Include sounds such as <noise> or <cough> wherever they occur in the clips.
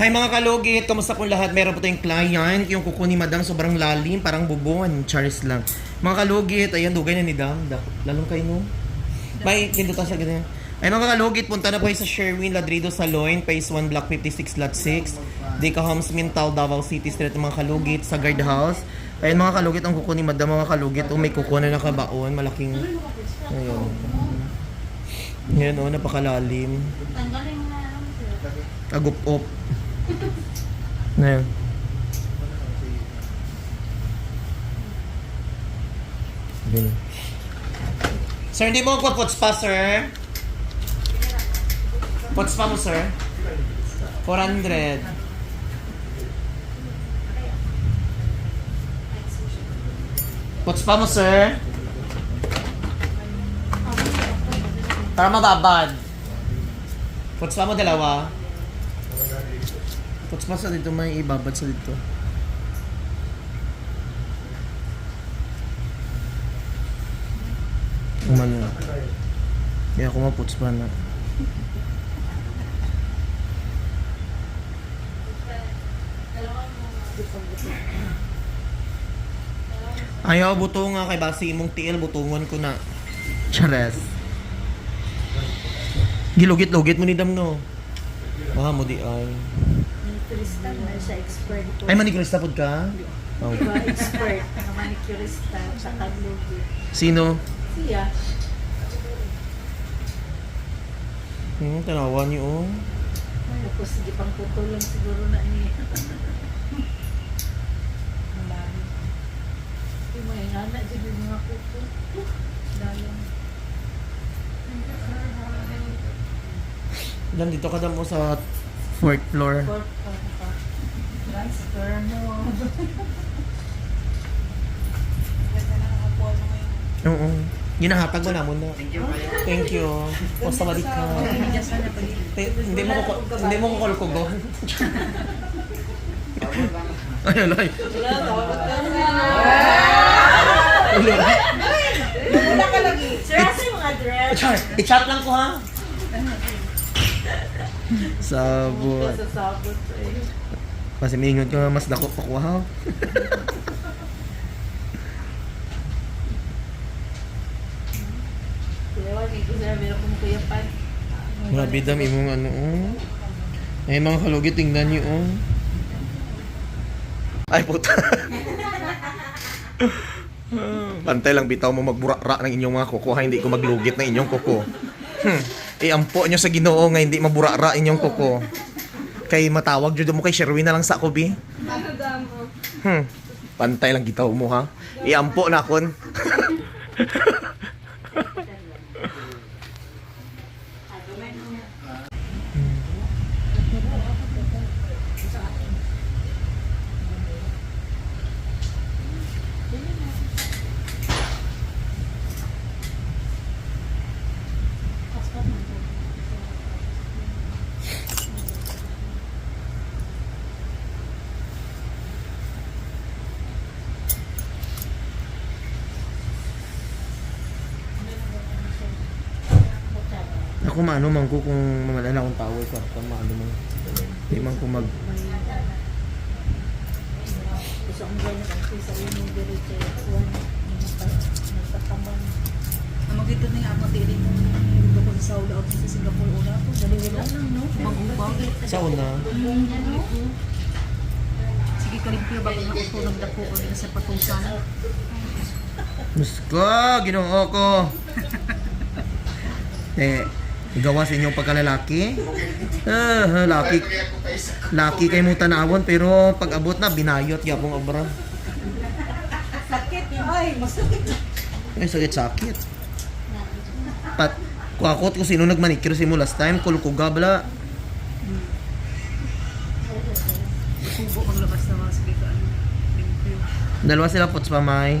Hi mga kalugit, kamusta po lahat? Meron po tayong client, yung kuko ni Madam sobrang lalim, parang bubon, Charis lang. Mga kalugit, ayan, dugay na ni Dam. Da, lalong kayo no? May, kindutan siya ganyan. Ay mga kalugit, punta na po kayo sa Sherwin Ladrido Saloon, Phase 1, Block 56, Lot 6. Dika Homes, Mintal, Davao City Street, mga kalugit, sa guard house. Ayun mga kalugit, ang kuko ni Madam, mga kalugit, oh, may kuko na nakabaon, malaking, ayun. Ayan o, napakalalim. Agup-op. Ngayon. Ganun. Sir, hindi mo ko puts pa, sir? Puts pa mo, sir? 400. Puts pa mo, sir? Para mababad. Puts pa mo dalawa. Puts pa sa dito may ibabad sa dito. Umano. Kaya ako maputs pa na. Ayaw, buto nga kay basi imong tiil, butungon ko na. Chares. Gilugit-lugit mo ni Dam, Ah, mo di ay. Manicurista na siya expert po. Ay, manikrista pod ka? Oh. Diba, expert na manicurista sa Taglugi. Sino? Siya. Hmm, tanawa niyo, oh. Tapos sige pang putulong siguro na niya. <laughs> Malami. Yung mga ingana, yung mga kuto. Dalang. Dam, dito ka dam mo sa fourth floor. Pa <laughs> pa. Transfer mo. Na. Oo. Ginahatag mo na. Thank you. Thank you. Basta balik ka. Hindi mo ko hindi mo ko call ko go. <laughs> Ay, alay. Na. Ulo. Wala ka lagi. Sir, asa yung mga dress? Char, i-chat lang ko ha. <laughs> Sabot. Sa sabot eh. Kasi mingon ko nga mas dako pa kuyapan. Grabe dam imong ano oh. Ay mga kalugit tingnan niyo oh. Ay puta. <laughs> Pantay lang bitaw mo magbura-ra ng inyong mga kuko ha, hindi ko maglugit ng inyong kuko. Hmm. Iampo nyo sa Ginoo nga hindi mabura-ra inyong kuko. Kay matawag jud mo kay Sherwin na lang sa ako. Hmm. Pantay lang bitaw mo ha. Iampo na kon. <laughs> Ako maano man ko kung mamalala akong tao sa kung maano man. Di man ko mag Gusto ganyan kasi sa inyo diretso. Kuwan. Nagtatamang. Amo dito ni ako tili mo dito ko sa Saudi out sa Singapore una ko dali wala lang no magubaw sa una. sige kalimpyo bago na ko nagdako ko sa patusan Musko, ginoo ko. <laughs> eh, igawa sa inyong pagkalalaki. Ah, laki. Laki kay mo tanawon pero pag abot na binayot gyapong obra. Sakit ay, masakit. Ay sakit sakit. Pat kuakot ko sino nagmanicure si mo last time, kulkuga bala. ano Dalawa sila pots pa may.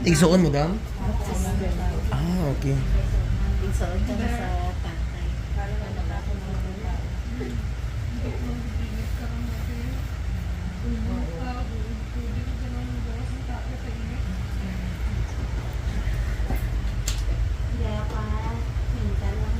Igsuon mo, dam? Ah, okay. Igsoon ka na sa tatay. Kaya pa, minta lang.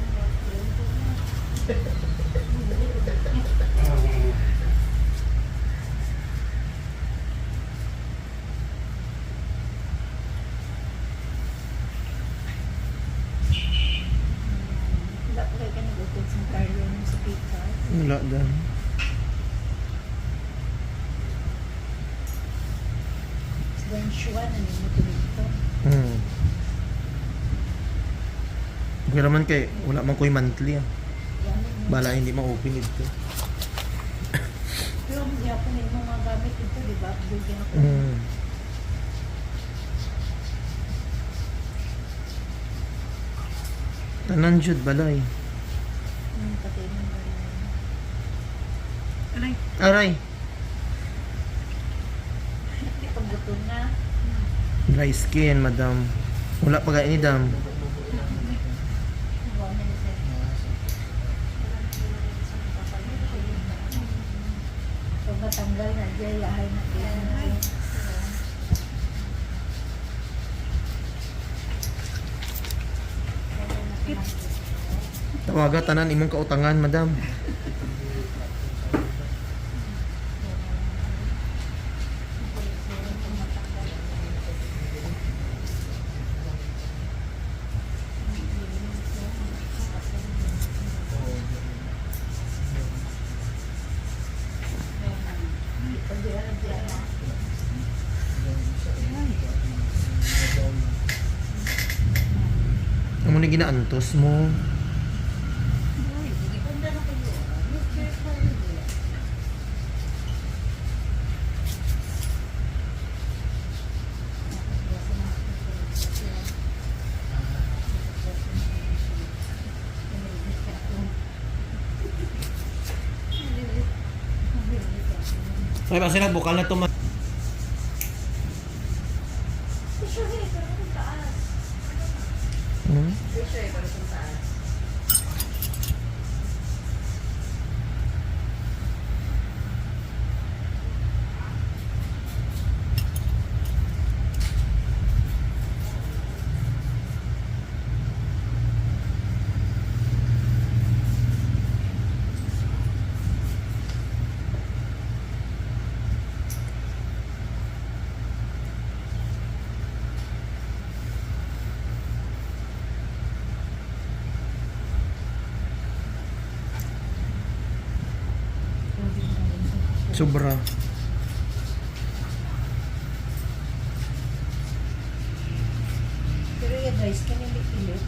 Wala pa kayo ka nag-utod sa carrier mo sa pickup. Wala, dito. Hmm. Okay naman kay, wala man ko'y monthly ah. Bala hindi ma-open ito. Pero hindi ako na yung mga gamit dito, di ba? Bigyan ako. Hmm. Tanan jud balay. Hmm, pati ganyan. Aray. Aray, Hindi pa buto na. dry skin, madam. Wala pa dam. Na nila. Pag matanggal na, jayahay na kaya. Tawaga tanan imong kautangan, madam. Ni ginaantos mo. Ay, ba sila bukal na to ma- Hmm? Sobra. Pero yung guys, kanili pilit.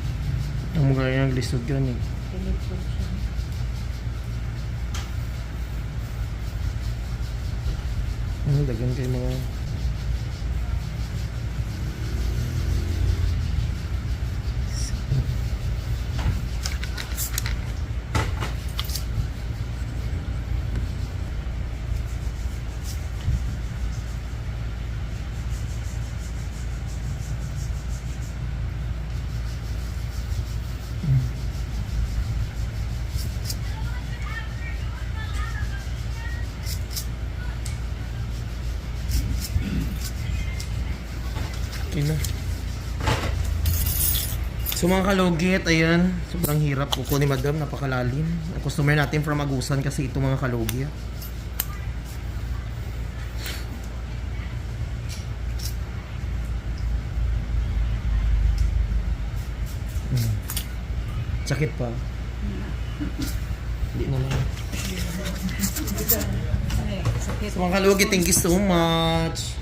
Ang mga yung lisod ka ni. Pilit po siya. Ano, dagan kay mga... Okay na. So mga kalugit, ayan, sobrang hirap po ni madam, napakalalim. Ang customer natin from Agusan kasi ito mga kalugit. Hmm. Sakit pa. Hindi na lang. So mga kalugit, thank you so much.